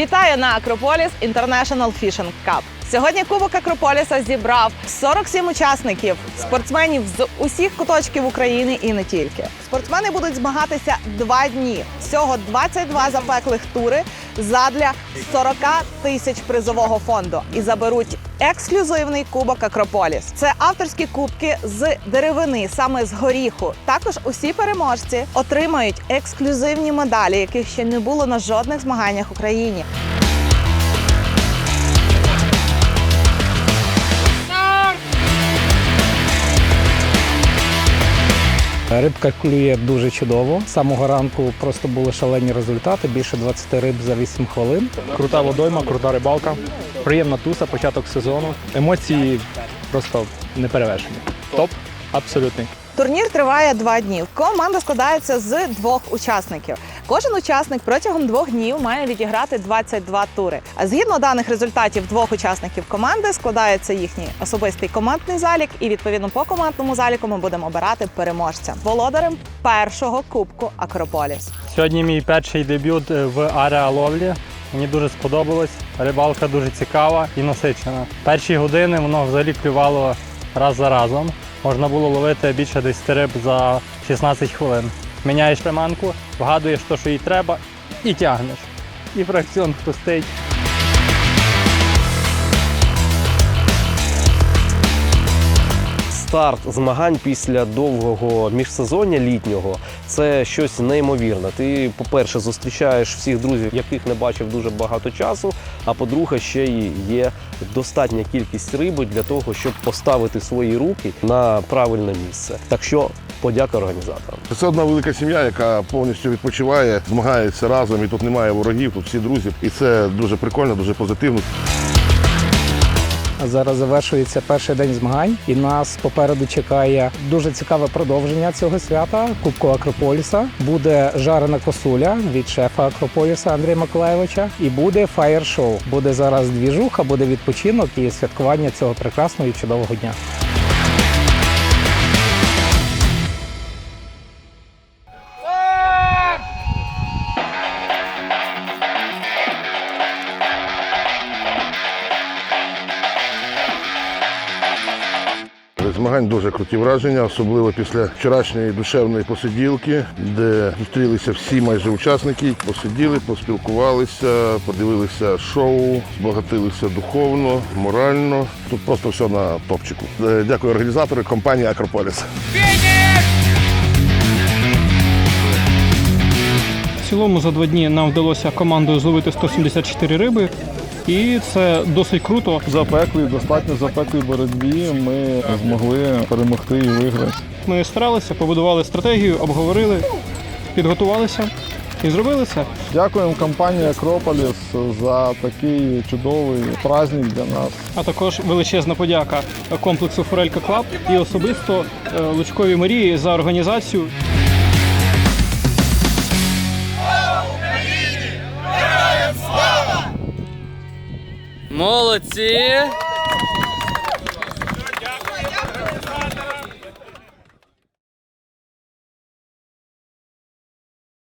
Вітаю на Акрополіс International Fishing Cup. Сьогодні Кубок Акрополіса зібрав 47 учасників, спортсменів з усіх куточків України і не тільки. Спортсмени будуть змагатися два дні. Всього 22 запеклих тури задля 40 тисяч призового фонду і заберуть ексклюзивний кубок Акрополіс. Це авторські кубки з деревини, саме з горіху. Також усі переможці отримають ексклюзивні медалі, яких ще не було на жодних змаганнях в Україні. Рибка клює дуже чудово. З самого ранку просто були шалені результати. Більше 20 риб за 8 хвилин. Крута водойма, крута рибалка, приємна туса, початок сезону. Емоції просто неперевершені. Топ абсолютний. Турнір триває два дні. Команда складається з двох учасників. Кожен учасник протягом двох днів має відіграти 22 тури. А згідно даних результатів двох учасників команди складається їхній особистий командний залік, і відповідно по командному заліку ми будемо обирати переможця володарем першого кубку Акрополіс. Сьогодні мій перший дебют е, в ареаловлі. Мені дуже сподобалось. Рибалка дуже цікава і насичена. Перші години воно взагалі клювало раз за разом. Можна було ловити більше 10 риб за 16 хвилин. Міняєш приманку, вгадуєш те, що їй треба, і тягнеш. І фракціон хрустить. Старт змагань після довгого міжсезоння літнього це щось неймовірне. Ти, по-перше, зустрічаєш всіх друзів, яких не бачив дуже багато часу. А по-друге, ще й є достатня кількість риби для того, щоб поставити свої руки на правильне місце. Так що подяка організаторам. Це одна велика сім'я, яка повністю відпочиває, змагається разом, і тут немає ворогів, тут всі друзі. І це дуже прикольно, дуже позитивно. Зараз завершується перший день змагань, і нас попереду чекає дуже цікаве продовження цього свята Кубку Акрополіса. Буде жарена косуля від шефа Акрополіса Андрія Миколаєвича, і буде фаєр-шоу. Буде зараз двіжуха, буде відпочинок і святкування цього прекрасного і чудового дня. Змагань дуже круті враження, особливо після вчорашньої душевної посиділки, де зустрілися всі майже учасники, посиділи, поспілкувалися, подивилися шоу, збагатилися духовно, морально. Тут просто все на топчику. Е, Дякую організатору компанії Акрополіс. В цілому за два дні нам вдалося командою зловити 174 риби, і це досить круто. В запеклій, достатньо запеклій боротьбі ми змогли перемогти і виграти. Ми старалися, побудували стратегію, обговорили, підготувалися і зробили це. Дякуємо компанії Акрополіс за такий чудовий праздник для нас. А також величезна подяка комплексу Форелька Клаб і особисто е, Лучковій Марії за організацію. Молодці!